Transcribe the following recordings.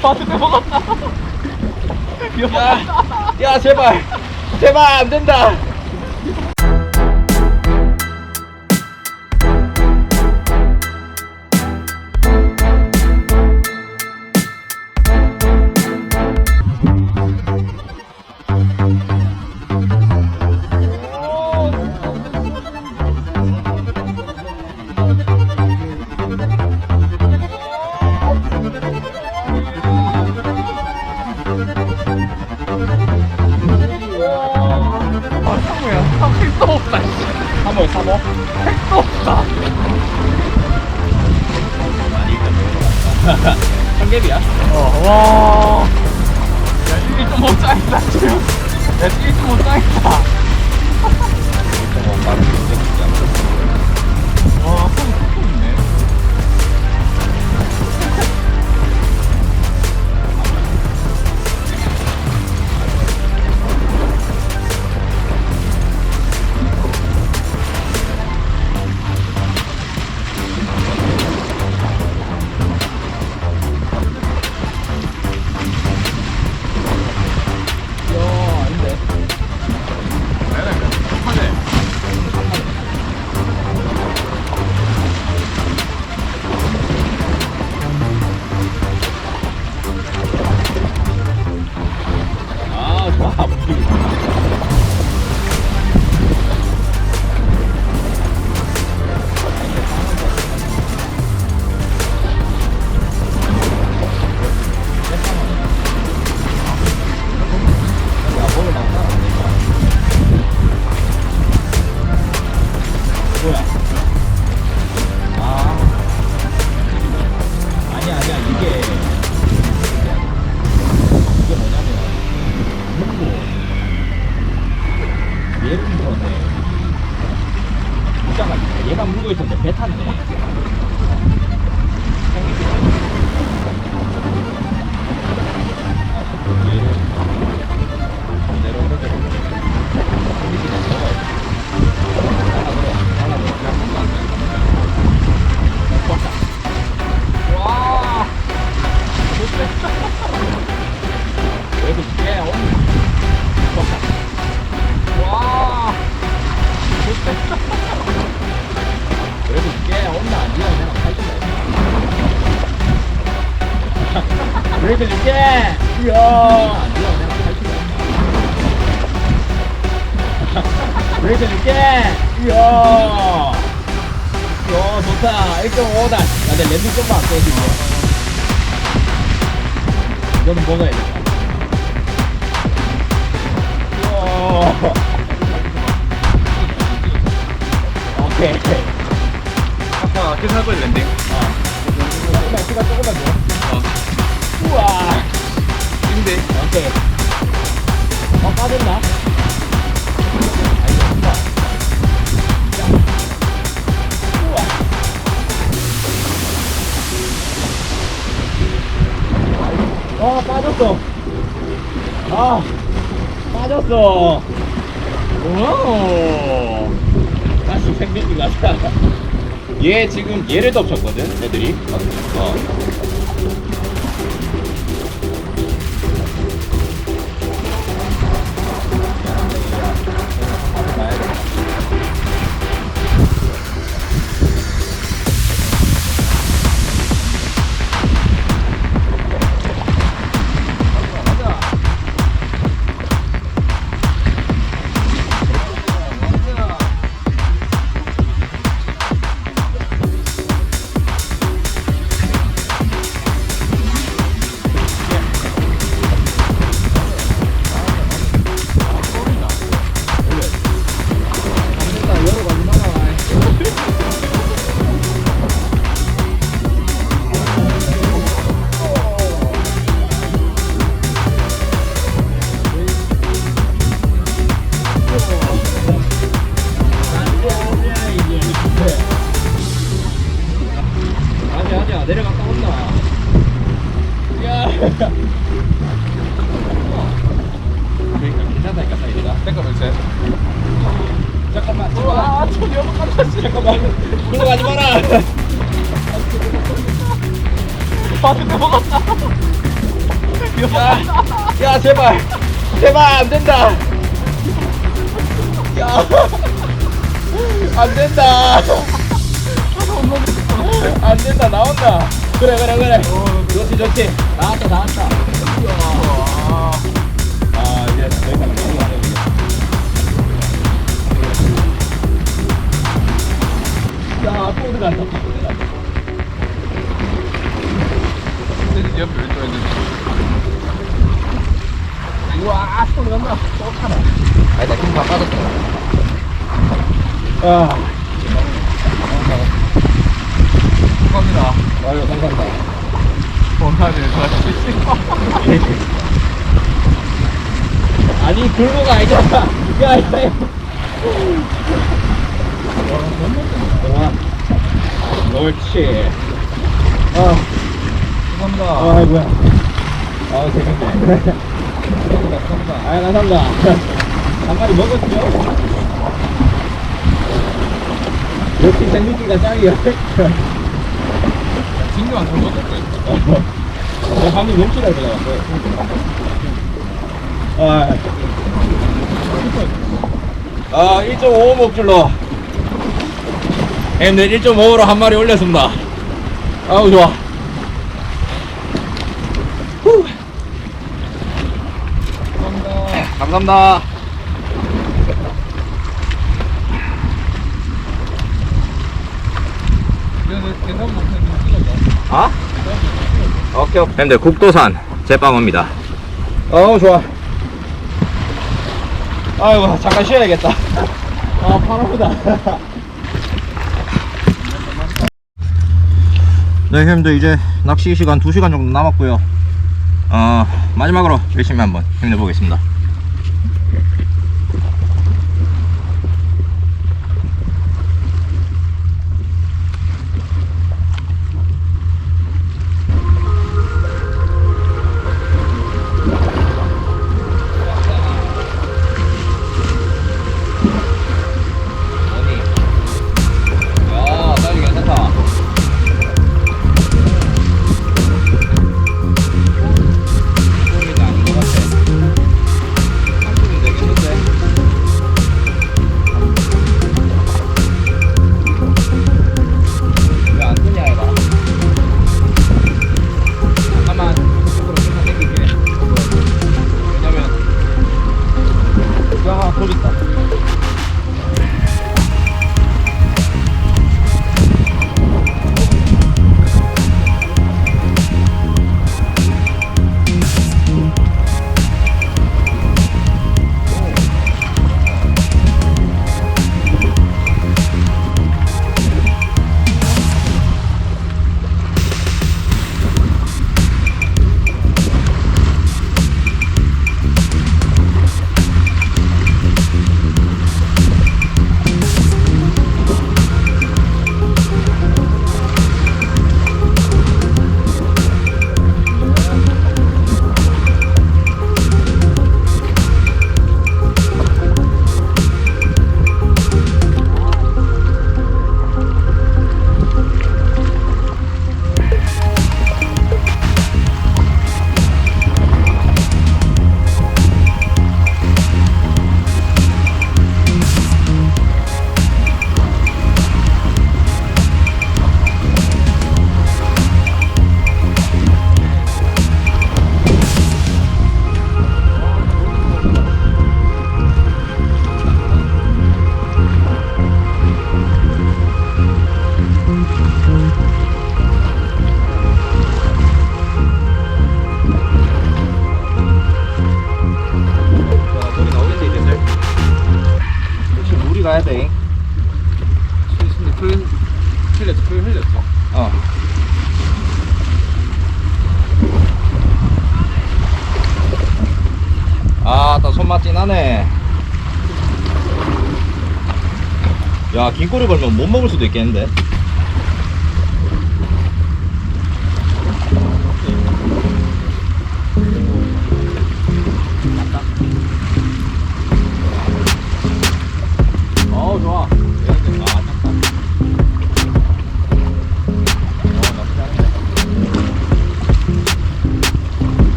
바트 넘어갔다. 야, 야 제발 제발 안 된다. 있다. 청개비야? 어, 와. 야, 이게 좀못 짜겠다, 지금. 야, 이게 좀못 짜겠다. 어, 바로 생 이야 좋다 1.5단 야내 랜딩 좀만 안 빼지 이거 이거는 먹어야 돼 오케이 아까 계산할 거야, 랜딩. 조금만 시간 조금만 줘. 우와. 근데 오케이. 어 빠졌나? 아 빠졌어. 아 빠졌어. 오. 다시 생명이 가자. 얘 지금 얘를 덮쳤거든 애들이. 어. 안 된다. 안 된다, 나온다. 그래, 그래, 그래. 좋지, 좋지. 나왔다, 나왔다. 와. 아, 이제 더 이상 너무 안 해. 야, 또 들어간다, 또 들어간다. 근데 옆에 왼쪽에 있는 우와, 또 들어간다. 또 타라. 아니다, 힘다 빠졌다. 아, 겁니다. 아유, 감사합니다. 본사에 저 아니 굴보가 아니잖아 야 이거 좋아 옳지 아, 감사합니다. 아 아이고야 아 재밌네 감사합니다 아 감사합니다 한 마리 먹었죠 역시 생기기가 짱이야 진규만 잘 먹었어요. 저 방금 용치라고 들어갔어요 아, 아 1.5 목줄로 형님들 1.5로 한 마리 올렸습니다 아우 좋아 후. 감사합니다. 감사합니다 그래서 계산 못했는데 찍었다. 아? 오케이 오케이. 형님들 국도산 제빵어입니다. 어우 좋아. 아이고 잠깐 쉬어야겠다. 아 파라보다. 네 형님들 이제 낚시 시간 2시간 정도 남았고요. 어 마지막으로 열심히 한번 힘내보겠습니다 야, 긴 꼬리 걸면 못 먹을 수도 있겠는데?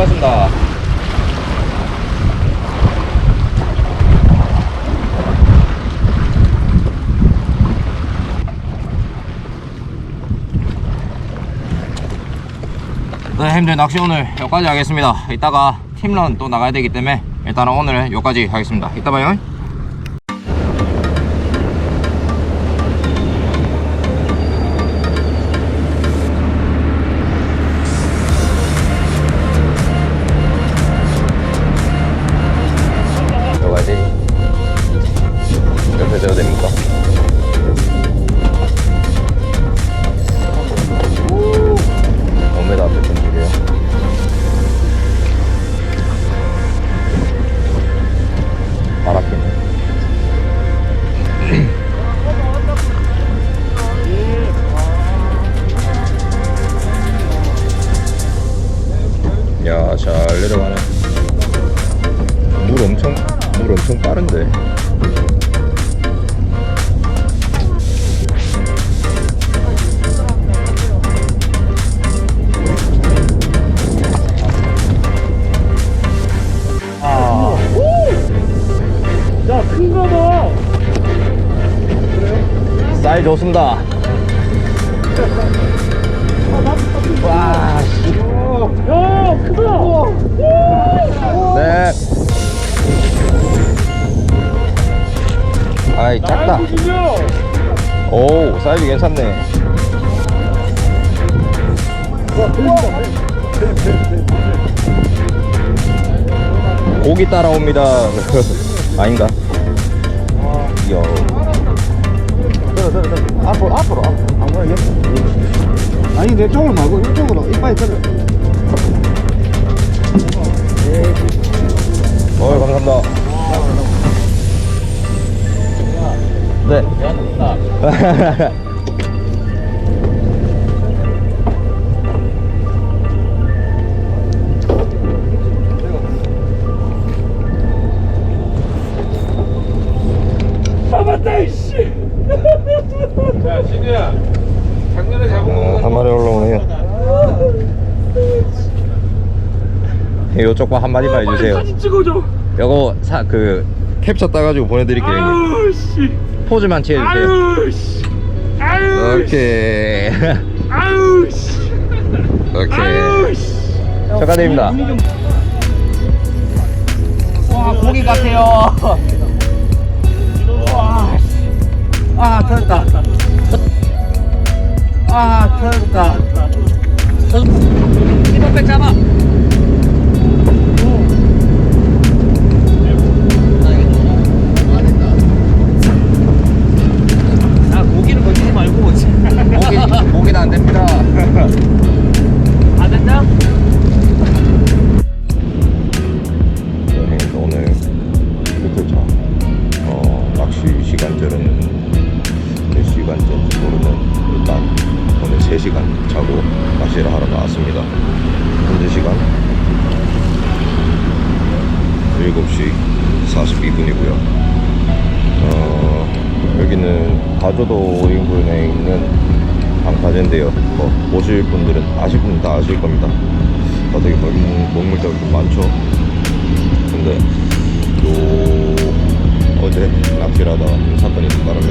수고하셨습니다. 네, 형님들 낚시 오늘 여기까지 하겠습니다. 이따가 팀런 또 나가야 되기 때문에 일단은 오늘 여기까지 하겠습니다. 이따 봐요. 사이 좋습니다. 와, 씨. 네. 아이, 작다. 오, 사이즈 괜찮네. 고기 따라옵니다. 아닌가? 이야. 들어 들어 들어 앞으로 앞으로 앞으로 안 가요 아니 내 쪽으로 말고 이쪽으로 이빨 들어 어, 감사합니다. 네. 요쪽 거한 마디만 해주세요. 사진 찍어줘. 요거 사, 그 캡처 따가지고 보내드릴게요. 형님. 아유, 씨. 포즈만 취해주세요. 아유, 씨. 아유, 씨. 오케이. 아유, 씨. 오케이. 아유, 씨. 축하드립니다. 와 고기 같아요. 와. 아 터졌다. 아 터졌다. 42분이고요. 어, 여기는 가조도 인근에 있는 방파제인데요. 뭐 보실 분들은 아실 분은 다 아실 겁니다. 어, 되게 먹물, 먹물자가 좀 많죠? 근데 요 어제 좀 사건이 있는 바람에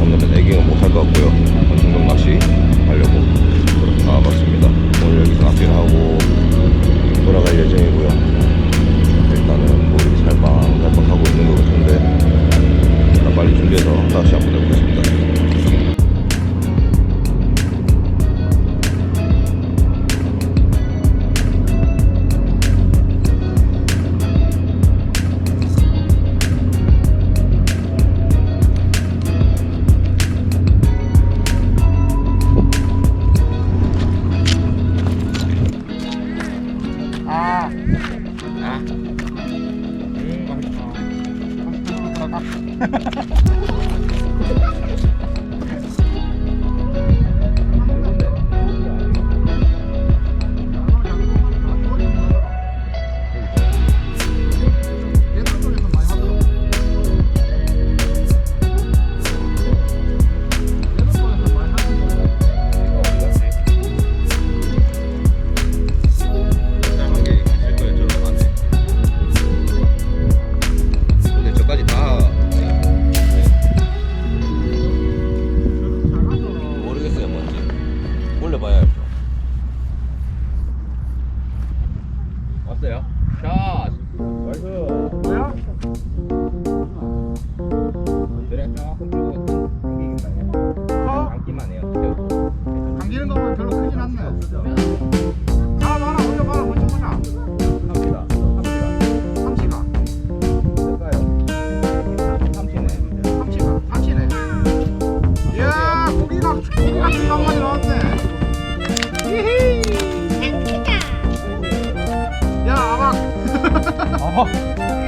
오늘은 애기는 못할 것 같고요. 중동 낚시 하려고 나와봤습니다. 오늘 여기서 낚시를 하고 돌아갈 예정이고요 일단은 뭐 이렇게 살빵살빵 하고 있는 것 같은데 빨리 준비해서 낚시 한번 해보겠습니다 好。